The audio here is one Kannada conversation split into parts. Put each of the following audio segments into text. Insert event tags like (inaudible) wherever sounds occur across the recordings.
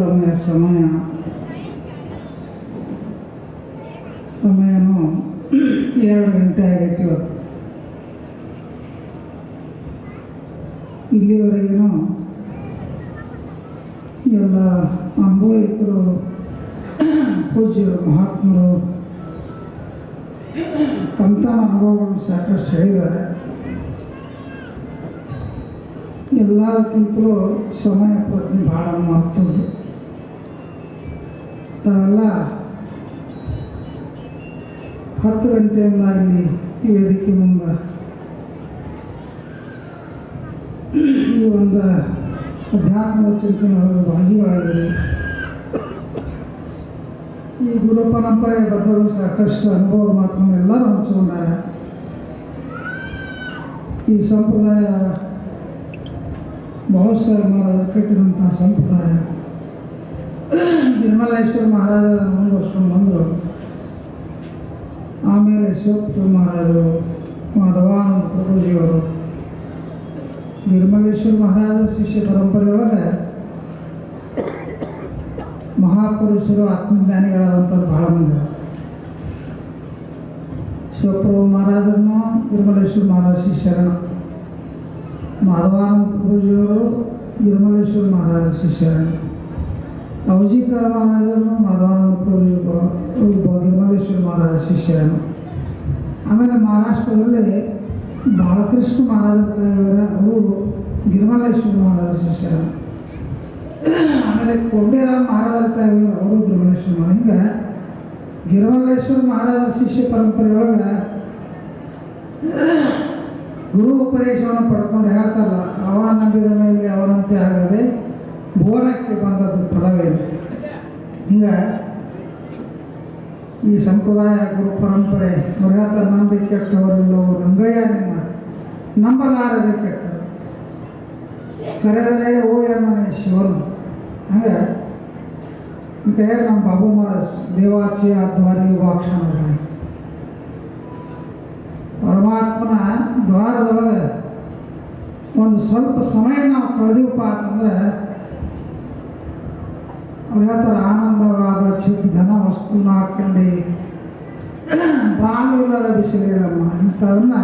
ಮಂಗಳಮಯ ಸಮಯ. ಸಮಯನು ಎರಡು ಗಂಟೆ ಆಗೈತಿ ಇವತ್ತು. ಇಲ್ಲಿವರೆಗೇನು ಎಲ್ಲ ಅನುಭವಿಕರು ಪೂಜ್ಯರು, ಮಹಾತ್ಮರು ತಮ್ಮ ತಮ್ಮ ಅನುಭವಗಳನ್ನು ಸಾಕಷ್ಟು ಹೇಳಿದ್ದಾರೆ. ಎಲ್ಲದಕ್ಕಿಂತಲೂ ಸಮಯ ಪ್ರಜ್ಞೆ ಭಾಳ ಮಹತ್ವದ್ದು. ತಾವೆಲ್ಲ ಹತ್ತು ಗಂಟೆಯಿಂದ ಇಲ್ಲಿ ಈ ವೇದಿಕೆ ಮುಂದೆ ಈ ಒಂದು ಅಧ್ಯಾತ್ಮದ ಚಿಂತನೆಯೊಳಗೆ ಭಾಗಿಗಳಾಗಿದೆ ಈ ಗುರು ಪರಂಪರೆ ಬದ್ಧರು ಸಾಕಷ್ಟು ಅನುಭವ ಮಾತ್ರ ಎಲ್ಲರೂ ಹಂಚಿಕೊಂಡಾರೆ. ಈ ಸಂಪ್ರದಾಯ ಬಹುಶಃ ಮಹಾರಾಜ ಕಟ್ಟಿದಂಥ ಸಂಪ್ರದಾಯ. ನಿರ್ಮಲೇಶ್ವರ ಮಹಾರಾಜರ ಮುಂದುವರ್ಸ್ಕೊಂಡು ಬಂದರು ಆಮೇಲೆ ಶಿವಪುತ್ರ ಮಹಾರಾಜರು, ಮಾಧವಾನಂದ ಪ್ರಭುಜಿಯವರು, ನಿರ್ಮಲೇಶ್ವರ ಮಹಾರಾಜರ ಶಿಷ್ಯ ಪರಂಪರೆಯೊಳಗೆ ಮಹಾಪುರುಷರು ಆತ್ಮಜ್ಞಾನಿಗಳಾದಂಥವ್ರು ಬಹಳ ಮಂದಿ. ಶಿವಪ್ರಭು ಮಹಾರಾಜರನ್ನು, ನಿರ್ಮಲೇಶ್ವರ ಮಹಾರಾಜ ಶಿಷ್ಯರಣ ಮಾಧವಾನಂದ ಪ್ರಭುಜಿಯವರು, ನಿರ್ಮಲೇಶ್ವರ ಮಹಾರಾಜ ಶಿಷ್ಯರಣ ಅವಜೀಕರ ಮಹಾರಾಜರು ಮಾಧವಾನಂದ ನಿರ್ಮಲೇಶ್ವರ ಮಹಾರಾಜ ಶಿಷ್ಯರನ್ನು. ಆಮೇಲೆ ಮಹಾರಾಷ್ಟ್ರದಲ್ಲಿ ಬಾಲಕೃಷ್ಣ ಮಹಾರಾಜ ಇವರ ಅವರು ಗಿರ್ಮಲೇಶ್ವರ ಮಹಾರಾಜ ಶಿಷ್ಯರನ್ನು. ಆಮೇಲೆ ಕೊಂಡೇರಾಮ್ ಮಹಾರಾಜ ತಾಯಿ ಅವರು ಗಿರ್ಮಲೇಶ್ವರ ಮಹಾರಾಜ. ಹಿಂಗೆ ಗಿರ್ಮಲೇಶ್ವರ ಮಹಾರಾಜ ಶಿಷ್ಯ ಪರಂಪರೆಯೊಳಗೆ ಗುರು ಉಪದೇಶವನ್ನು ಪಡ್ಕೊಂಡು ಹೇಳ್ತಾರಲ್ಲ, ಅವನ ನಂಬಿದ ಮೇಲೆ ಅವನಂತೆ ಆಗದೆ ಬೋರಕ್ಕೆ ಬಂದದ್ದು ಫಲವೇನು ಹಿಂಗೆ ಈ ಸಂಪ್ರದಾಯ, ಗುರು ಪರಂಪರೆ ಮೃಗಾತ ನಂಬಿ ಕೆಟ್ಟವರೆಲ್ಲವೂ ರಂಗಯ್ಯ ನಿಮ್ಮ ನಂಬಲಾರದೆ ಕೆಟ್ಟರು ಕರೆದರೆ ಓ ಎನ್ನನೆ ಶಿವನು. ಹಂಗೆ ಅಂತ ನಮ್ಮ ಬಾಬು ಮಹಾರಾಜ್ ದೇವಾಚಿ ದ್ವಾರಿ ವಾಕ್ಷಣ ಪರಮಾತ್ಮನ ದ್ವಾರದೊಳಗೆ ಒಂದು ಸ್ವಲ್ಪ ಸಮಯ ನಾವು ಕಳೆದಿವಪ್ಪ ಅಂತಂದ್ರೆ ಹೇಳ್ತಾರೆ ಆನಂದವಾದ ಚಿತ್ ಘನ ವಸ್ತುನ ಹಾಕೊಂಡು ಬಾಮಿಲ್ಲದ ಬಿಸಿಲಿರಮ್ಮ, ಇಂಥದನ್ನ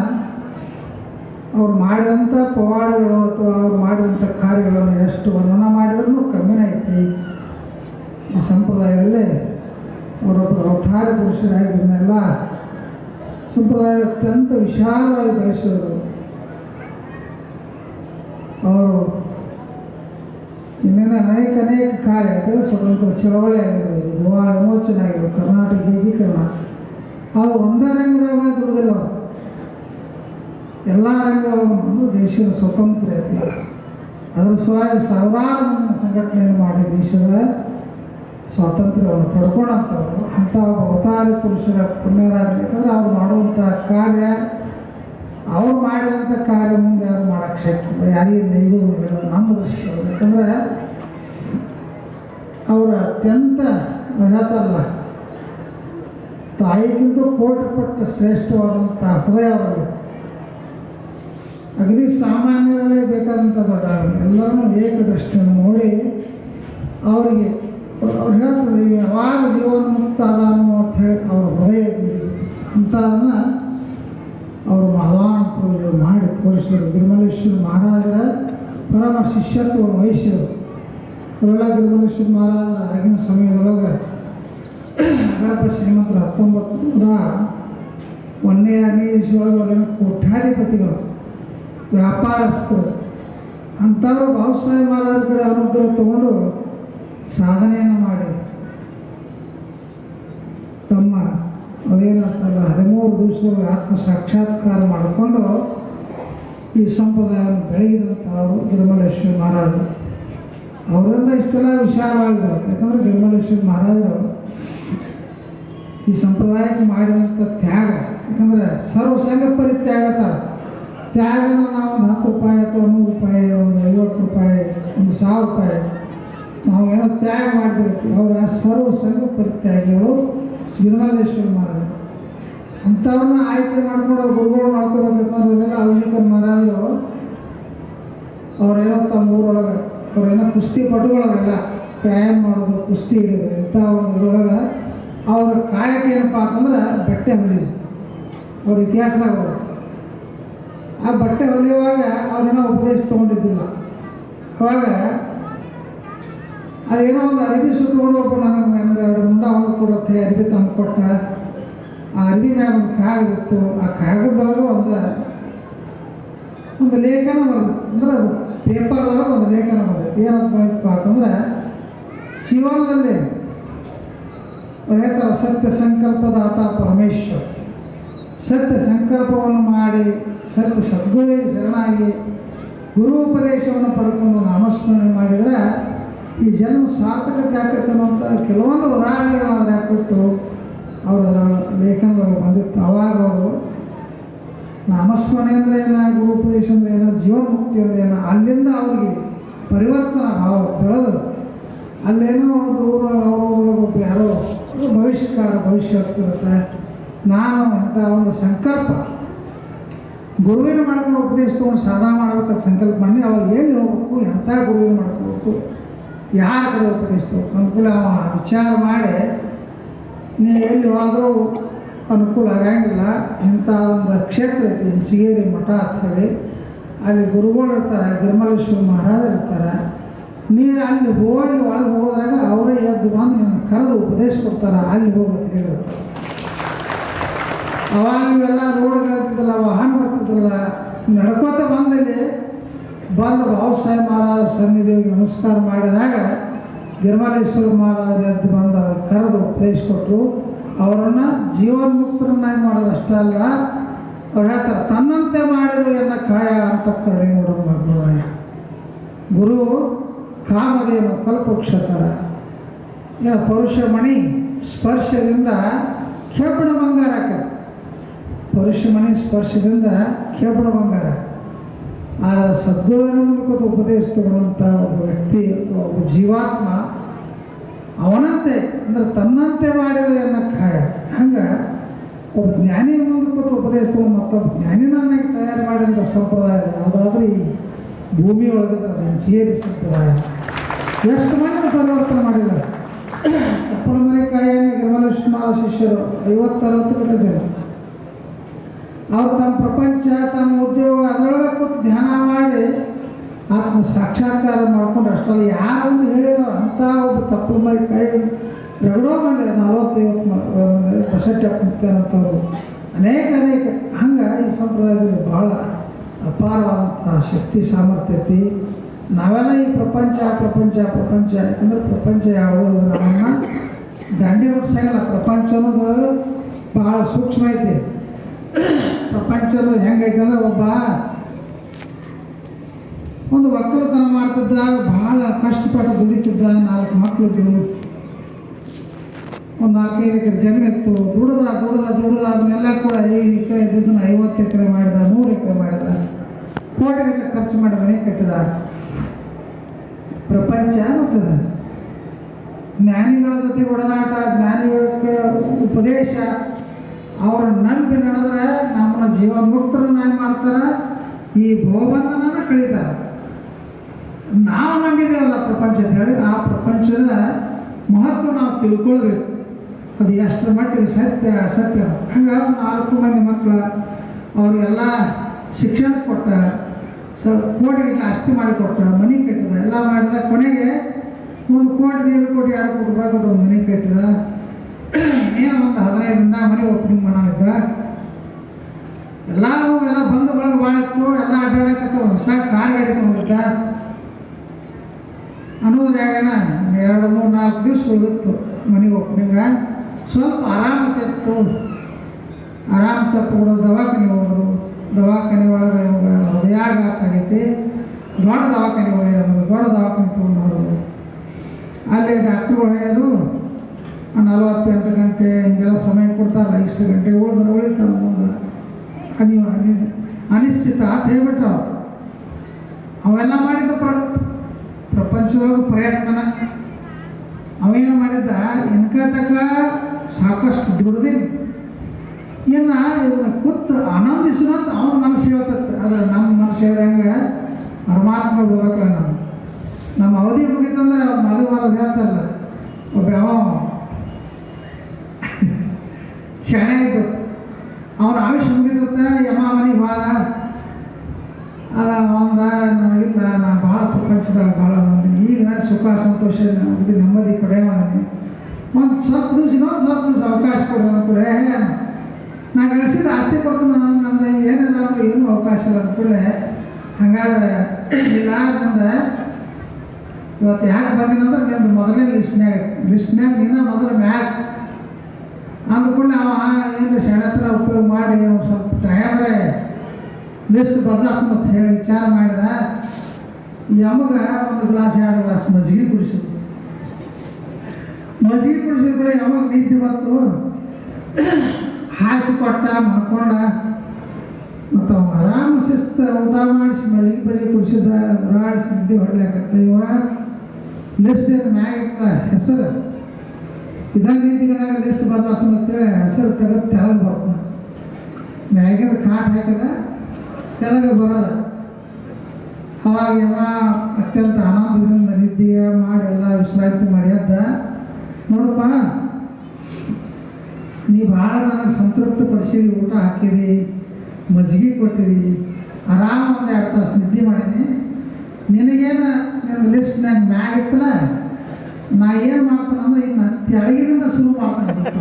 ಅವ್ರು ಮಾಡಿದಂಥ ಪವಾಡಗಳು ಅಥವಾ ಅವ್ರು ಮಾಡಿದಂಥ ಕಾರ್ಯಗಳನ್ನು ಎಷ್ಟು ವರ್ಣನ ಮಾಡಿದ್ರೂ ಕಮ್ಮಿನೇ ಐತಿ. ಈ ಸಂಪ್ರದಾಯದಲ್ಲಿ ಅವರೊಬ್ಬರು ಅವತಾರ ಪುರುಷರಾಗಿದ್ದನ್ನೆಲ್ಲ ಸಂಪ್ರದಾಯ ಅತ್ಯಂತ ವಿಶಾಲವಾಗಿ ಬೆಳೆಸಿದರು ಅವರು ಇನ್ನೇನು ಅನೇಕ ಅನೇಕ ಕಾರ್ಯ ಐತೆ ಸ್ವತಂತ್ರ ಚಳವಳಿ ಆಗಿರ್ಬೋದು ಗೋವಾ ವಿಮೋಚನೆ ಆಗಿರ್ಬೋದು, ಕರ್ನಾಟಕ ಏಕೀಕರಣ. ಅವು ಒಂದೇ ರಂಗದಾಗ ದುಡಿದಿಲ್ಲ ಎಲ್ಲ ರಂಗದೊಳಗೂ ದೇಶದ ಸ್ವತಂತ್ರತೆ ಅದರ ಸಲುವಾಗಿ ಸಾವಿರಾರು ಮಂದಿನ ಸಂಘಟನೆಯನ್ನು ಮಾಡಿ ದೇಶದ ಸ್ವಾತಂತ್ರ್ಯವನ್ನು ಪಡ್ಕೊಂಡಂಥವ್ರು. ಅಂಥ ಅವತಾರಿ ಪುರುಷರ ಪುಣ್ಯರಾಗಬೇಕಂದ್ರೆ ಅವ್ರು ಮಾಡುವಂಥ ಕಾರ್ಯ ಅವ್ರು ಮಾಡಿದಂಥ ಕಾರ್ಯ ಮುಂದೆ ಯಾರು ಮಾಡೋಕ್ಕೆ ಶಕ್ತಿ ಯಾರಿಗೆ ನಡೆಯುವುದಿಲ್ಲ ನಮ್ಮ ದೃಷ್ಟಿ ಯಾಕಂದರೆ ಅವರ ಅತ್ಯಂತ ಹೇಳ್ತಾರಲ್ಲ ತಾಯಿಗಿಂತ ಕೋಟಿ ಪಟ್ಟು ಶ್ರೇಷ್ಠವಾದಂಥ ಹೃದಯ ಅವರಲ್ಲಿ ಅಗದಿ ಸಾಮಾನ್ಯರಲ್ಲೇ ಬೇಕಾದಂಥ ದೊಡ್ಡ ಎಲ್ಲರನ್ನೂ ಏಕದೃಷ್ಟಿಯನ್ನು ನೋಡಿ ಅವರಿಗೆ ಅವ್ರು ಹೇಳ್ತದೆ ಯಾವಾಗ ಜೀವನ ಮುಕ್ತ ಅನ್ನೋ ಅಂತ ಹೇಳಿ ಅವ್ರ ಹೃದಯ ಅಂಥದನ್ನು ಅವರು ಮಹಾನ್ ಮಾಡಿ ತೋರಿಸಿದರು. ಗಿರಿಮಲೇಶ್ವರ ಮಹಾರಾಜರ ಪರಮ ಶಿಷ್ಯತ್ವವನ್ನು ವಹಿಸಿದರು ಅವರೆಲ್ಲ ಗಿರಿಮಲೇಶ್ವರ ಮಹಾರಾಜರ ಆಗಿನ ಸಮಯದೊಳಗೆ ಗರ್ಭ ಶ್ರೀಮಂತರು ಹತ್ತೊಂಬತ್ತು ನೂರ ಒಂದನೇ ಎರಡನೇ ಇಸ್ವಿಯೊಳಗೆ ಅವರೇನು ಕೋಟ್ಯಾಧಿಪತಿಗಳು, ವ್ಯಾಪಾರಸ್ಥರು. ಅಂಥವ್ರು ಬಾಬುಸಾಹೇಬ್ ಮಹಾರಾಜರ ಕಡೆ ಅನುಗ್ರಹ ತಗೊಂಡು ಸಾಧನೆಯನ್ನು ಮಾಡಿ ತಮ್ಮ ಅದೇನಂತಲ್ಲ ಹದಿಮೂರು ದಿವಸದ ಆತ್ಮ ಸಾಕ್ಷಾತ್ಕಾರ ಮಾಡಿಕೊಂಡು ಈ ಸಂಪ್ರದಾಯವನ್ನು ಬೆಳಗಿದಂಥವರು ಗಿರಿಮಲೇಶ್ವರ ಮಹಾರಾಜರು. ಅವರಿಂದ ಇಷ್ಟೆಲ್ಲ ವಿಶಾಲವಾಗಿ ಬರುತ್ತೆ. ಯಾಕಂದರೆ ಗಿರಿಮಲ ಮಹಾರಾಜರು ಈ ಸಂಪ್ರದಾಯಕ್ಕೆ ಮಾಡಿದಂಥ ತ್ಯಾಗ, ಯಾಕಂದ್ರೆ ಸರ್ವ ಸಂಘ ತ್ಯಾಗನ ನಾವು ಒಂದು ಹತ್ತು ರೂಪಾಯಿ ಅಥವಾ ನೂರು ರೂಪಾಯಿ, ಒಂದು ಐವತ್ತು ರೂಪಾಯಿ, ಒಂದು ಸಾವಿರ ರೂಪಾಯಿ ನಾವು ಏನೋ ತ್ಯಾಗ ಮಾಡಿರ್ತೀವಿ ಅವರ ಸರ್ವ ಸಂಘ ಪರಿತ್ಯಾಗಿಗಳು ಗಿರಿಮಲ್ಲೇಶ್ವರ ಮಹಾರಾಜ ಅಂಥವ್ರನ್ನ ಆಯ್ಕೆ ಮಾಡ್ಕೊಂಡು ಗುರುಗಳು ಮಾಡ್ಕೋಬೇಕಂತಂದ್ರೆ ಇವರೆಲ್ಲ ಅವಶ್ಯಕ ಮಹಾರಾಜರು. ಅವರೇನೋ ತಮ್ಮ ಊರೊಳಗೆ, ಅವರೇನೋ ಕುಸ್ತಿ ಪಟುಗಳವರೆಲ್ಲ ವ್ಯಾಯಾಮ ಮಾಡೋದು, ಕುಸ್ತಿ ಹಿಡಿಯೋದು, ಇಂಥ ಇದ್ರೊಳಗೆ ಅವ್ರ ಕಾಯಕ ಏನಪ್ಪ ಅಂತಂದ್ರೆ ಬಟ್ಟೆ ಹೊಲಿಯೋದು. ಅವ್ರ ಇತಿಹಾಸದಾಗ ಆ ಬಟ್ಟೆ ಹೊಲಿಯುವಾಗ ಅವ್ರೇನೋ ಉಪದೇಶ ತೊಗೊಂಡಿದ್ದಿಲ್ಲ. ಅವಾಗ ಅದೇನೋ ಒಂದು ಅರಿವಿ ಸುತ್ತಕೊಂಡು ಒಬ್ಬ ನನಗೆ ನನಗೆ ಎರಡು ಮುಂಡ ಕೊಡುತ್ತೆ, ಅರಿವಿ ತಂದು ಕೊಟ್ಟ ಆ ಮ್ಯಾಲ ಒಂದು ಕಾಗದ ಇತ್ತು ಆ ಕಾಗದದೊಳಗೆ ಒಂದು ಒಂದು ಲೇಖನ ಬರೆದು, ಅಂದ್ರೆ ಅದು ಪೇಪರ್ದೊಳಗೆ ಒಂದು ಲೇಖನ ಬರೆದು. ಏನಂತ ಬಂದಿತ್ತಪ್ಪ ಅಂತಂದ್ರೆ ಜೀವನದಲ್ಲಿ ಹೇಳ್ತಾರೆ ಸತ್ಯ ಸಂಕಲ್ಪದಾತ ಪರಮೇಶ್ವರ್. ಸತ್ಯ ಸಂಕಲ್ಪವನ್ನು ಮಾಡಿ, ಸತ್ಯ ಸದ್ಗುರಿ ಶರಣಾಗಿ ಗುರು ಉಪದೇಶವನ್ನು ಪಡ್ಕೊಂಡು ನಾಮಸ್ಮರಣೆ ಮಾಡಿದರೆ, ಈ ಜನ್ಮ ಸಾರ್ಥಕತೆ ಆಕತ್ತೆ ಅನ್ನೋಂಥ ಕೆಲವೊಂದು ಉದಾಹರಣೆಗಳನ್ನು ಕೊಟ್ಟು ಅವ್ರ ಅದರ ಲೇಖನದೊಳಗೆ ಬಂದಿತ್ತು. ಅವಾಗ ಅವರು ನಾಮಸ್ಮರಣೆ ಅಂದರೆ ಏನ ಗುರುಪದೇಶ ಅಂದರೆ ಏನ ಜೀವನ್ಮುಕ್ತಿ ಅಂದರೆ ಏನ ಅಲ್ಲಿಂದ ಅವ್ರಿಗೆ ಪರಿವರ್ತನಾ ಭಾವ ಬೆಳೆದು ಅಲ್ಲೇನೋ ಒಂದು ಊರೊಳಗೆ ಅವ್ರೊಳಗೆ ಯಾರೋ ಭವಿಷ್ಯಕಾರ ಭವಿಷ್ಯ ಆಗ್ತಿರುತ್ತೆ ನಾನು ಅಂತ ಒಂದು ಸಂಕಲ್ಪ ಗುರುವಿನ ಮಾಡ್ಕೊಂಡು ಉಪದೇಶ ತೊಗೊಂಡು ಸಾಧನ ಮಾಡ್ಬೇಕಂತ ಸಂಕಲ್ಪ ಮಾಡಿ ಅವಾಗ ಎಲ್ಲಿ ಹೋಗ್ಬೇಕು, ಎಂಥ ಗುರುವಿನ ಮಾಡ್ಕೋಬೇಕು ಯಾರ ಕಡೆ ಉಪದೇಶ ಅನುಕೂಲ ವಿಚಾರ ಮಾಡಿ ನೀ ಎಲ್ಲಿ ಹೋದರೂ ಅನುಕೂಲ ಆಗಂಗಿಲ್ಲ. ಇಂಥ ಒಂದು ಕ್ಷೇತ್ರ ಐತಿ ಸಿಗೇರಿ ಮಠ ಅಂತ ಹೇಳಿ. ಅಲ್ಲಿ ಗುರುಗಳು ಇರ್ತಾರೆ ಗಿರ್ಮಲೇಶ್ವರ ಮಹಾರಾಜರು ಇರ್ತಾರೆ. ನೀವು ಅಲ್ಲಿ ಹೋಗಿ ಒಳಗೆ ಹೋಗೋದ್ರಾಗ ಅವರೇ ಎದ್ದು ಬಂದು ನಿನ್ನ ಕರೆದು ಉಪದೇಶ ಕೊಡ್ತಾರೆ, ಅಲ್ಲಿ ಹೋಗೋದು ಹೇಳಿರುತ್ತೆ ಅವಾಗ ಇವೆಲ್ಲ ರೋಡ್ ಬರ್ತಿದ್ದಿಲ್ಲ ವಾಹನ ಬರ್ತಿದ್ದಲ್ಲ. ನಡ್ಕೋತ ಬಂದಲ್ಲಿ ಬಂದು ಬಾಬಾಸಾಹೇಬ್ ಮಹಾರಾಜ ಸನ್ನಿಧಿಗೆ ನಮಸ್ಕಾರ ಮಾಡಿದಾಗ ಗಿರಿಮಲೇಶ್ವರ ಮಹಾರಾಜ ಬಂದ ಕರೆದು ಉಪದೇಶ ಕೊಟ್ಟರು ಅವರನ್ನು ಜೀವನ್ಮುಕ್ತರನ್ನಾಗಿ ಮಾಡೋದು ಅಷ್ಟೇ ಅಲ್ಲ, ಅವ್ರು ಹೇಳ್ತಾರೆ, ತನ್ನಂತೆ ಮಾಡಿದ ಎನ್ನ ಕಾಯ ಅಂತ ಕರಡಿ ನೋಡುವ ಗುರುರಾಯ ಗುರು ಕಾಮದೇನು ಕಲ್ಪಕ್ಷತರ ಏನ ಪೌರುಷಮಣಿ ಸ್ಪರ್ಶದಿಂದ ಕೇಪಣ ಬಂಗಾರ ಪರುಷ ಮಣಿ ಸ್ಪರ್ಶದಿಂದ ಕೇಬಣ ಬಂಗಾರ ಸದ್ಗುರುವಿನ ಮೂಲಕ ಉಪದೇಶ ತಗೊಳ್ಳುವಂಥ ಒಬ್ಬ ವ್ಯಕ್ತಿ ಅಥವಾ ಒಬ್ಬ ಜೀವಾತ್ಮ ಅವನಂತೆ, ಅಂದ್ರೆ ತನ್ನಂತೆ ಮಾಡಿದ ಎನ್ನ ಕಾಯ. ಹಂಗೆ ಒಬ್ಬ ಜ್ಞಾನಿ ಮುಂದೆ ಉಪದೇಶ ತಗೊಂಡು ಮತ್ತೊಬ್ಬ ಜ್ಞಾನಿನನ್ನಾಗಿ ತಯಾರು ಮಾಡಿದಂಥ ಸಂಪ್ರದಾಯ. ಯಾವುದಾದ್ರೂ ಈ ಭೂಮಿ ಒಳಗಿದ್ರೆ ಜೀರಿ ಸಂಪ್ರದಾಯ. ಎಷ್ಟು ಮಂದಿ ಪರಿವರ್ತನೆ ಮಾಡಿಲ್ಲ. ಅಪ್ಪಲಮರಿಕಾಯಿಯನ್ನು ಗಿರಿಮಲೇಶ್ವರ ಶಿಷ್ಯರು ಐವತ್ತರವತ್ತು ಗಂಟೆ ಜನ. ಅವ್ರು ತಮ್ಮ ಪ್ರಪಂಚ, ತಮ್ಮ ಉದ್ಯೋಗ, ಅದರೊಳಗೆ ಕೂತು ಧ್ಯಾನ ಸಾಕ್ಷಾತ್ಕಾರ ಮಾಡ್ಕೊಂಡು ಅಷ್ಟರಲ್ಲಿ ಯಾರೊಂದು ಹೇಳಿದ್ರು ಅಂಥ ಒಬ್ಬ ತಪ್ಪು ಮಾಡಿ ಕೈ ರಗಡೋ ಮಂದಿ ನಲವತ್ತೈವತ್ತು ಮಂದಿ ಬಸಟ್ಟಿ ಮುಕ್ತೇನಂಥವ್ರು. ಅನೇಕ ಅನೇಕ. ಹಂಗೆ ಈ ಸಂಪ್ರದಾಯದಲ್ಲಿ ಭಾಳ ಅಪಾರವಾದಂಥ ಶಕ್ತಿ, ಸಾಮರ್ಥ್ಯ ಐತಿ. ನಾವೆಲ್ಲ ಈ ಪ್ರಪಂಚ ಪ್ರಪಂಚ ಪ್ರಪಂಚ. ಯಾಕಂದ್ರೆ ಪ್ರಪಂಚ ಯಾವುದು ನಮ್ಮನ್ನು ದಂಡಿ ಮುಟ್ಸಂಗಿಲ್ಲ ಪ್ರಪಂಚ ಅನ್ನೋದು ಭಾಳ ಸೂಕ್ಷ್ಮ ಐತಿ. ಪ್ರಪಂಚ ಅನ್ನೋದು ಹೆಂಗೈತೆ ಅಂದ್ರೆ ಒಬ್ಬ ಒಂದು ಒಕ್ಕಲತನ ಮಾಡ್ತಿದ್ದ ಭಾಳ ಕಷ್ಟಪಟ್ಟು ದುಡಿತಿದ್ದ ನಾಲ್ಕು ಮಕ್ಕಳಿದ್ರು ಒಂದು ನಾಲ್ಕೈದು ಎಕರೆ ಜಮೀನಿತ್ತು ದುಡ್ದ ದುಡ್ದ ದುಡ್ದ ಅದನ್ನೆಲ್ಲ ಕೂಡ ಐದು ಎಕರೆ ಇದ್ದದನ್ನ ಐವತ್ತು ಎಕರೆ ಮಾಡಿದ, ನೂರು ಎಕರೆ ಮಾಡಿದ. ಕೋಟಿಗಟ್ಟಲೆ ಖರ್ಚು ಮಾಡಿ ಮನೆ ಕಟ್ಟಿದ. ಪ್ರಪಂಚ ಮತ್ತದ ಜ್ಞಾನಿಗಳ ಜೊತೆ ಒಡನಾಟ, ಜ್ಞಾನಿಗಳ ಉಪದೇಶ, ಅವರ ನಂಬಿ ನಡೆದ್ರೆ ನಮ್ಮನ್ನ ಜೀವನ್ಮುಕ್ತರನ್ನಾಗಿ ಮಾಡ್ತಾರೆ, ಈ ಭೋಬಂಧನ ಕಳೀತಾರೆ ನಾವು ನಂಬಿದ್ದೇವಲ್ಲ ಪ್ರಪಂಚ ಅಂತ ಹೇಳಿ, ಆ ಪ್ರಪಂಚದ ಮಹತ್ವ ನಾವು ತಿಳ್ಕೊಳ್ಬೇಕು. ಅದು ಎಷ್ಟರ ಮಟ್ಟಿಗೆ ಸತ್ಯ, ಅಸತ್ಯ? ಹಂಗಾಗಿ ನಾಲ್ಕು ಮಂದಿ ಮಕ್ಕಳು ಅವರಿಗೆಲ್ಲ ಶಿಕ್ಷಣ ಕೊಟ್ಟ, ಸ ಕೋಟಿಗಟ್ಟಲೆ ಆಸ್ತಿ ಮಾಡಿ ಕೊಟ್ಟ, ಮನೆ ಕಟ್ಟಿದ, ಎಲ್ಲ ಮಾಡಿದ ಕೊನೆಗೆ ಒಂದು ಕೋಟಿ ಎರಡು ಕೋಟಿ ಎರಡು ಕೋಟಿ ರೂಪಾಯಿ ಕೊಟ್ಟು ಒಂದು ಮನೆ ಕಟ್ಟಿದ. ಏನು ಒಂದು ಹದಿನೈದರಿಂದ ಮನೆ ಓಪನಿಂಗ್ ಮಾಡಿದ್ದ ಎಲ್ಲ ಎಲ್ಲ ಬಂದು ಒಳಗೆ ಭಾಳ ಇತ್ತು, ಎಲ್ಲ ಅಡ್ಡಾಡಕತ್ತ ಹೊಸ ಕಾರ್ ಗಾಡಿ ತೊಗೊಂಡಿದ್ದ. ಅನ್ನೋದ್ರಾಗನ ಎರಡು, ಮೂರು, ನಾಲ್ಕು ದಿವಸ ಉಳಿದಿತ್ತು ಮನೆಗೆ ಓಪನಿಂಗ ಸ್ವಲ್ಪ ಆರಾಮ ತೆತ್ತು ಆರಾಮ ತಪ್ಪಿಬಿಡೋ ದವಾಖಾನೆ ಹೋದರು. ದವಾಖಾನೆ ಒಳಗೆ ಇವಾಗ ಹೃದಯಾಘಾತ ಆಗೈತಿ ದೊಡ್ಡ ದವಾಖಾನೆ ಹೋಗಿರೋದು ದೊಡ್ಡ ದವಾಖಾನೆ ತೊಗೊಂಡು ಹೋದ್ರು ಅಲ್ಲಿ ಡಾಕ್ಟ್ರುಗಳು ಹೇಳೋದು ನಲವತ್ತೆಂಟು ಗಂಟೆ ಹಿಂಗೆಲ್ಲ ಸಮಯ ಕೊಡ್ತಾರಲ್ಲ, ಇಷ್ಟು ಗಂಟೆ ಉಳಿದ್ರೆ, ಉಳಿತಾರ ಮುಂದೆ. ಅನಿ ಅನಿ- ಅನಿಶ್ಚಿತ ಅಂತ ಹೇಳ್ಬಿಟ್ರು ಅವೆಲ್ಲ ಮಾಡಿದ ಪ್ರ ಪ್ರಪಂಚದೊಳಗೆ ಪ್ರಯತ್ನ ಅವೇನು ಮಾಡಿದ್ದ? ಇನ್ಕ ತಕ ಸಾಕಷ್ಟು ದುಡ್ದೀನಿ. ಇನ್ನು ಇದನ್ನ ಕೂತು ಆನಂದಿಸು ಅಂತ ಅವನ ಮನಸ್ಸು ಹೇಳ್ತತ್ತೆ ಆದರೆ ನಮ್ಮ ಮನಸ್ಸು ಹೇಳ್ದಂಗೆ ಪರಮಾತ್ಮ ಬಿಡ್ಬೇಕಲ್ಲ ನಾವು ನಮ್ಮ ಅವಧಿ ಮುಗಿತಂದ್ರೆ ಮದುವೆ ಮಾಡೋದು ಹೇಳ್ತಾರಲ್ಲ. ಒಬ್ಬ ಯಾವ (laughs) ಶಣೆ ಇದ್ದು. ಅವನ ಆಯುಷ್ ಮುಗಿತತ್ತ ಯಮ ಮನೆಗೆ ಹೋದ. ಅದ ಒಂದ ಇಲ್ಲ ನಾ ಭಾಳ ಪ್ರಪಂಚದಾಗ ಭಾಳ ಬಂದೀನಿ ಈಗ ನಾ ಸುಖ, ಸಂತೋಷ ಇದು ನೆಮ್ಮದಿ ಪಡೆಯವನಿ ಒಂದು ಸ್ವಲ್ಪ ದಿವಸ, ಇನ್ನೊಂದು ಸ್ವಲ್ಪ ದಿವಸ ಅವಕಾಶ ಕೊಡ್ರಿ ಅಂದ್ಕೂಡೆ ನಾನು ಗಳಿಸಿದ ಆಸ್ತಿ ಕೊಡ್ತೀನಿ ನಂದು ಏನಿಲ್ಲ ಅಂದ್ರೆ ಏನು ಅವಕಾಶ ಇಲ್ಲ ಅಂದ್ಕೂಡೆ ಹಂಗಾದ್ರೆ, ಇಲ್ಲ ನಂದು ಇವತ್ತು ಯಾಕೆ ಬಂದಿನಂದ್ರೆ ನಿಂದು ಮೊದಲನೇ ಲಿಸ್ಟ್ನಾಗ ಲಿಸ್ಟ್ನಾಗ ನೀನು ಮೊದಲು ಅಂದ ಅಂದ್ಕೂಡಲೇ ಅವ ಏನು ಸೆಣತ್ರ ಉಪಯೋಗ ಮಾಡಿ ಸ್ವಲ್ಪ ಟೈಮ್ರೆ ಲಿಸ್ಟ್ ಬದಲಾಸ್ ಅಂತ ಹೇಳಿ ವಿಚಾರ ಮಾಡಿದ. ಯಮಗ ಒಂದು ಗ್ಲಾಸ್ ಎರಡು ಗ್ಲಾಸ್ ಮಜ್ಜಿಗೆ ಕುಡಿಸಿದ್ರು. ಮಜ್ಜಿಗೆ ಕುಡಿಸಿದ ಕೂಡ ಯಾವಾಗ ನಿದ್ದೆ ಬಂತು? ಹಾಸಿ ಕೊಟ್ಟ ಮಾಡ್ಕೊಂಡ ಮತ್ತು ಆರಾಮ ಶಿಸ್ತ ಊಟ ಮಾಡಿಸಿ ಮಜ್ಜಿಗೆ ಬಜ್ಜಿಗೆ ಕುಡಿಸಿದ ಓಡಾಡಿಸಿ ನಿದ್ದೆ ಹೊಡ್ಲಾಕತ್ತ ಇವ ಲಿಸ್ಟ್ ಏನು ಮ್ಯಾಗ ಇತ್ತ ಹೆಸರು ಇದಾಗ ನಿಂತ್ಕೊಂಡಾಗ ಲಿಸ್ಟ್ ಬದಲಾಸ ಮತ್ತೆ ಹೆಸರು ತೆಗೆದು ತೆಳಗೆ ಬರ್ತಾನೆ. ಮ್ಯಾಗಿಂದ ಕಾಟ್ ಹಾಕಿದ, ತೆಳಗ ಬರೋದ. ಅವಾಗ ಯಮ ಅತ್ಯಂತ ಆನಂದದಿಂದ ನಿದ್ದೆ ಮಾಡಿ ಎಲ್ಲ ವಿಶ್ರಾಂತಿ ಮಾಡಿ ಅದ್ದ ನೋಡಪ್ಪ, ನೀ ಭಾಳ ನನಗೆ ಸಂತೃಪ್ತ ಪಡಿಸಿದಿ ಊಟ ಹಾಕಿದಿ, ಮಜ್ಜಿಗೆ ಕೊಟ್ಟಿರಿ ಆರಾಮ ಒಂದು ಎರಡು ತಾಸು ನಿದ್ದೆ ಮಾಡೀನಿ ನಿನಗೇನು ನಿನ್ನ ಲಿಸ್ಟ್ನಾಗ ಮ್ಯಾಗ ಇತ್ತಲ್ಲ, ನಾ ಏನು ಮಾಡ್ತಾನೆ ಅಂದ್ರೆ ಇನ್ನು ತೆಳಗಿನಿಂದ ಶುರು ಮಾಡ್ತಾನೆ.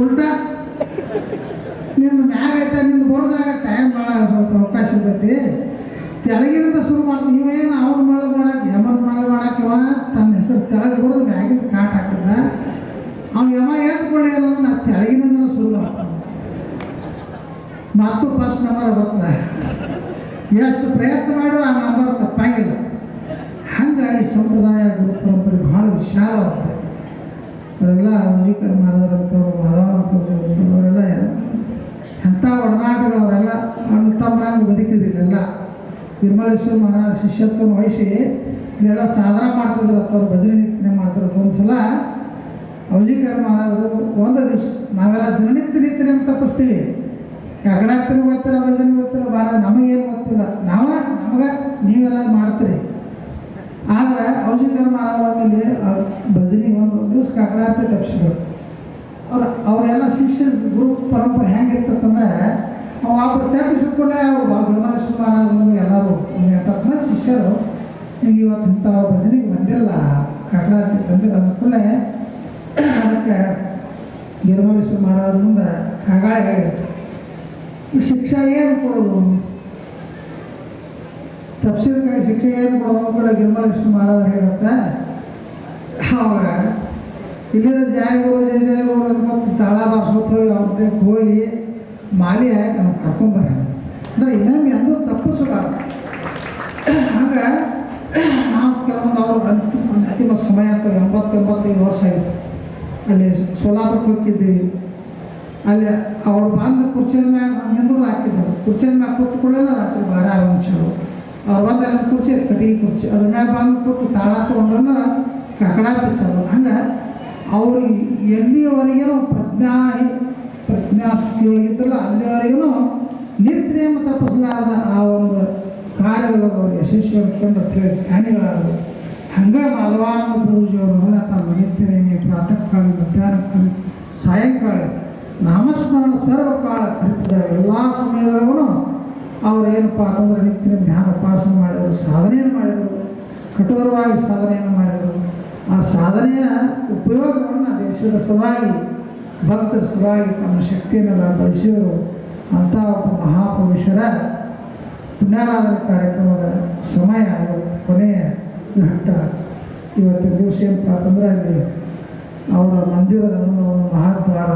ಉಲ್ಟಾ ಐತೆ ನಿಂದು ಬರೋದ್ರಾಗ ಟೈಮ್ ಭಾಳ ಸ್ವಲ್ಪ ಅವಕಾಶ ಇರ್ತೈತಿ. ತೆಳಗಿನಿಂದ ಶುರು ಮಾಡ್ತೀವಿ ನೀವೇನು ಅವ್ರ ಮಳೆ ಮಾಡಕ್ಕೆ ಯಮನ ಮಳೆ ಮಾಡಕ್ಕೆ ಇವ ತನ್ನ ಹೆಸರು ತೆಳಗೆ ಬರೋದು ಮ್ಯಾಗಿನ ಕಾಟ್ ಹಾಕಿದ್ದ. ಅವ್ನು ಯಮ ಎತ್ಕೊಳ್ಳಿ ಅನ್ನೋದು ನಾ ತೆಳಗಿನಿಂದ ಶುರು ಮಾಡ್ತೀನಿ. ಮತ್ತು ಫಸ್ಟ್ ನಂಬರ್ ಬರ್ತದ. ಎಷ್ಟು ಪ್ರಯತ್ನ ಮಾಡಿದ್ರು ಆ ನಂಬರ್ ತಪ್ಪಾಗಿಲ್ಲ. ಹಂಗಾಗಿ ಸಂಪ್ರದಾಯ, ಗುರು ಪರಂಪರೆ ಭಾಳ ವಿಶಾಲವಾಗಿದೆ. ನಿರ್ಮಲೇಶ್ವರ ಮಹಾರಾಜ ಶಿಷ್ಯತ್ವನ ವಹಿಸಿ ಇಲ್ಲೆಲ್ಲ ಸಾಧನ ಮಾಡ್ತಿದ್ರು ಅವ್ರು ಭಜನೆ ನಿತ್ಯನೆ ಮಾಡ್ತಿರೋದು ಒಂದು ಸಲ ಅವಜಿಕರ್ ಮಹಾರಾಜರು ಒಂದು ದಿವಸ ನಾವೆಲ್ಲ ದಿನನಿತ್ಯ ನಿತ್ಯನೆ ತಪ್ಪಿಸ್ತೀವಿ. ಕಗಡಾರ್ತಿನ ಗೊತ್ತಿಲ್ಲ, ಭಜನೆ ಗೊತ್ತಿಲ್ಲ, ಬಾರ ನಮಗೇನು ಗೊತ್ತಿಲ್ಲ. ನಾವ, ನಮಗೆ ನೀವೆಲ್ಲ ಮಾಡ್ತೀರಿ. ಆದ್ರೆ ಔಷಧಿಕರ ಮಹಾರಾಜರ ಮೇಲೆ ಭಜನೆ ಒಂದು ದಿವ್ಸ ದಿವಸ ಕಗಡಾರ್ತಿ ತಪ್ಪಿಸಿದ್ರು ಅವ್ರು, ಅವರೆಲ್ಲ ಶಿಷ್ಯ ಗುರು ಪರಂಪರೆ ಹೆಂಗಿರ್ತಂದ್ರೆ ಒಬ್ಬರು ತಪ್ಪಿಸಿಕೊಳ್ಳೆ ಅವ್ರು ಗಮನಿಸ್ ಮಹಾರಾಜರು ಎಲ್ಲರೂ ಒಂದು ಎಂಟತ್ತು ಮಂದಿ ಶಿಷ್ಯರು. ಈಗ ಇವತ್ತು ಇಂಥ ಭಜನೆಗೆ ಬಂದಿಲ್ಲ. ಕಗಡಾರ್ತಿ ಬಂದಿಲ್ಲ ಅಂದ್ಕೂಡಲೇ ಅದಕ್ಕೆ ಗಿರಿಮಲೇಶ್ವರ ಮಹಾರಾಜರ ಮುಂದೆ ಕಾಗಾಳಿ ಶಿಕ್ಷೆ ಏನು ಕೊಡೋದು? ತಪ್ಸಿದಕ್ಕಾಗಿ ಶಿಕ್ಷೆ ಏನು ಕೊಡೋದು ಕೂಡ ಗಿರಿಮಲೇಶ್ವರ ಮಹಾರಾಜ ಹೇಳುತ್ತೆ. ಅವಾಗ ಇಲ್ಲಿರೋ ಜಯ ಗುರು ಜಯ ಜಯ ಗುರು ತಾಳ ಬಾಸ್ಕೋತ್ರ ಅವ್ರದ್ದೇ ಹೋಗಿ ಮಾಲಿ ನಮ್ಗೆ ಕರ್ಕೊಂಬರ ಅಂದ್ರೆ ಇನ್ನೊಮ್ಮೆ ತಪ್ಪು ತಪ್ಪಿಸಲಾರ ಹಂಗೆ ನಾವು ಕೆಲವೊಂದು ಅವರು ಅಂತಿಮ ಅಂತಿಮ ಸಮಯ ಅಂತ ಎಂಬತ್ತು ಎಂಬತ್ತೈದು ವರ್ಷ ಆಯಿತು. ಅಲ್ಲಿ ಸೋಲಾಪುರಕ್ಕೆ ಹೋಗಿದ್ವಿ ಅಲ್ಲಿ ಅವ್ರು ಬಂದು ಕುರ್ಚಿಯ ಮ್ಯಾಗ ನಿಂದ್ರು ಹಾಕಿದ್ರು ಕುರ್ಚಿಯ ಮ್ಯಾಗ ಕೂತ್ಕೊಳ್ಳಲ್ಲ ರಾತ್ರಿ ಬಾರ ಅಂಶಗಳು ಅವ್ರು ಬಂದ ಕುರ್ಚಿ, ಕಟ್ಟಿಗೆ ಕುರ್ಚಿ. ಅದ್ರ ಮ್ಯಾಗ ಬಂದು ಕೂತು ತಾಳ ತೊಗೊಂಡ್ರನ್ನ ಕಕಡ ಚಲೋ ಹಂಗೆ ಅವರು ಎಲ್ಲಿಯವರೆಗೇನೋ ಪ್ರಜ್ಞಾ ಪ್ರಜ್ಞಾ ಸ್ಥಿತಿಯೊಳಗಿದ್ದಲ್ಲ ಅಲ್ಲಿವರೆಗೂ ನಿದ್ರೆ ಮತ್ತು ತಪ್ಪಿಸಲಾರದ ಆ ಒಂದು ಕಾರ್ಯದೊಳಗೆ ಅವರು ಯಶಸ್ವಿಯನ್ನು ಕಂಡು ತಿಳಿ ಜ್ಞಾನಿಗಳಾದರು. ಹಂಗೆ ಮಾಧವಾನಂದ ಪ್ರಭುಜಿಯವರು ತಮ್ಮ ನಿತ್ಯನೇಮಿ ಪ್ರಾತಃ ಕಾಲ ಮಧ್ಯಾಹ್ನ, ಕಾಲ, ಸಾಯಂಕಾಲ, ನಾಮಸ್ಮರಣ, ಸರ್ವಕಾಲ ಕಲ್ಪಿದ ಎಲ್ಲ ಸಮಯದೊಳಗೂ ಅವ್ರು ಏನಪ್ಪ ಅಂತಂದ್ರೆ ನಿತ್ಯ ಧ್ಯಾನ ಉಪಾಸನೆ ಮಾಡಿದರು, ಸಾಧನೆಯನ್ನು ಮಾಡಿದರು, ಕಠೋರವಾಗಿ ಸಾಧನೆಯನ್ನು ಮಾಡಿದರು. ಆ ಸಾಧನೆಯ ಉಪಯೋಗವನ್ನು ದೇಶದ ಸಲುವಾಗಿ ಭಕ್ತರ ಸಲುವಾಗಿ ತಮ್ಮ ಶಕ್ತಿಯನ್ನೆಲ್ಲ ಬಳಸಿದರು. ಅಂಥ ಒಬ್ಬ ಮಹಾಪುರುಷರ ಪುಣ್ಯಾರಾಧನೆ ಕಾರ್ಯಕ್ರಮದ ಸಮಯ ಇವತ್ತು ಕೊನೆಯ ಘಟ್ಟ ಇವತ್ತಿನ ದಿವಸ ಏನಪ್ಪ ಅಂತಂದರೆ ಅಲ್ಲಿ ಅವರ ಮಂದಿರದ ಮುಂದೆ ಒಂದು ಮಹಾದ್ವಾರ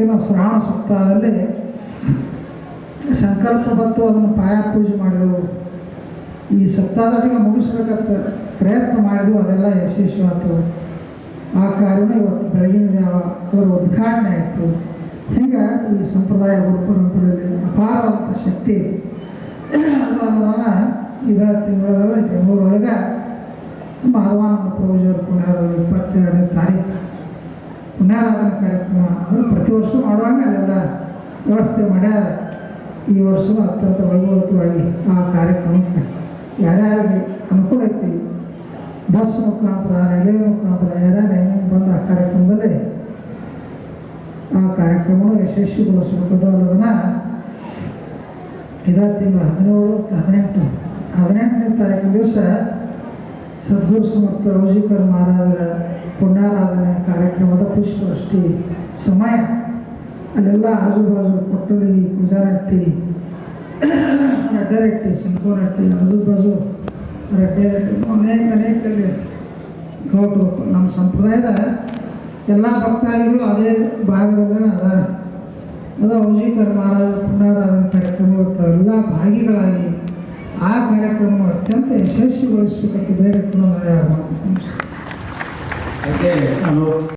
ಏನೋ ಶ್ರಾವಣ ಸಪ್ತಾಹದಲ್ಲಿ ಸಂಕಲ್ಪ ಬಂತು, ಅದನ್ನು ಪಾಯ ಪೂಜೆ ಮಾಡಿದೆವು. ಈ ಸಪ್ತಾಹದೊಟ್ಟಿಗೆ ಮುಗಿಸ್ಬೇಕಂತ ಪ್ರಯತ್ನ ಮಾಡಿದೆವು. ಅದೆಲ್ಲ ಯಶಸ್ವಿ ಆಯ್ತು ಆ ಕಾರ್ಯನ ಇವತ್ತು ಬೆಳಗಿನ ಜಾವ ಅದರ ಉದ್ಘಾಟನೆ ಆಯಿತು. ಹೀಗೆ ಈ ಸಂಪ್ರದಾಯ ಗುರು ಪರಂಪರೆಯಲ್ಲಿ ಅಪಾರವಾದಂಥ ಶಕ್ತಿ. ಅದು ಅದನ್ನ ಇದ ತಿಂಗಳದಾಗ ಬೆಂಗಳೂರೊಳಗೆ ಮಾಧವಾನಂದ ಪ್ರಭುಜಿಯವರು ಪುಣ್ಯಾರದ ಇಪ್ಪತ್ತೆರಡನೇ ತಾರೀಕು ಪುಣ್ಯಾರಾಧನೆ ಕಾರ್ಯಕ್ರಮ ಅದನ್ನು ಪ್ರತಿ ವರ್ಷ ಮಾಡುವಾಗ ಅಲ್ಲೆಲ್ಲ ವ್ಯವಸ್ಥೆ ಮಾಡ್ಯಾರ. ಈ ವರ್ಷವೂ ಅತ್ಯಂತ ವೈಭವತವಾಗಿ ಆ ಕಾರ್ಯಕ್ರಮಕ್ಕೆ ಯಾರ್ಯಾರಿಗೆ ಅನುಕೂಲ ಐತಿ? ಬಸ್ ಮುಖಾಂತರ, ರೈಲ್ವೆ ಮುಖಾಂತರ ಯಾರ್ಯಾರು ಹೆಂಗೆ ಬಂದು ಆ ಕಾರ್ಯಕ್ರಮದಲ್ಲಿ ಆ ಕಾರ್ಯಕ್ರಮವನ್ನು ಯಶಸ್ವಿಗೊಳಿಸಬೇಕು ಅನ್ನೋದನ್ನು ಇದೇ ತಿಂಗಳ ಹದಿನೇಳು, ಹದಿನೆಂಟು, ಹದಿನೆಂಟನೇ ತಾರೀಕಿನ ದಿವಸ ಸದ್ಗುರು ಸಮರ್ಥ ರೋಜಿಕರ್ ಮಹಾರಾಜರ ಪುಣ್ಯಾರಾಧನೆ ಕಾರ್ಯಕ್ರಮದ ಪುಷ್ಪವೃಷ್ಟಿ ಸಮಯ. ಅಲ್ಲೆಲ್ಲ ಆಜುಬಾಜು ಕೊಟ್ಟಲಿ ಪೂಜಾರಟ್ಟಿ, ರಡ್ಡರಟ್ಟಿ ಸಂಕೋರಟ್ಟಿ ಆಜುಬಾಜು ರಡ್ಡರಟ್ಟಿ ಅನೇಕ ಅನೇಕ ಕೋಟು. ನಮ್ಮ ಸಂಪ್ರದಾಯದ ಎಲ್ಲ ಭಕ್ತಾದಿಗಳು ಅದೇ ಭಾಗದಲ್ಲೇ ಅದಾರೆ. ಅದು ಔಜಿಕರ್ ಮಹಾರಾಜ ಪುಣ್ಯಾರಾಧನೆ ಕಾರ್ಯಕ್ರಮ ಎಲ್ಲ ಭಾಗಿಗಳಾಗಿ ಆ ಕಾರ್ಯಕ್ರಮ ಅತ್ಯಂತ ಯಶಸ್ವಿಗೊಳಿಸ್ಬೇಕಂತ ಬೇಡಕ್ಕೆ ನಾನು ನಾನು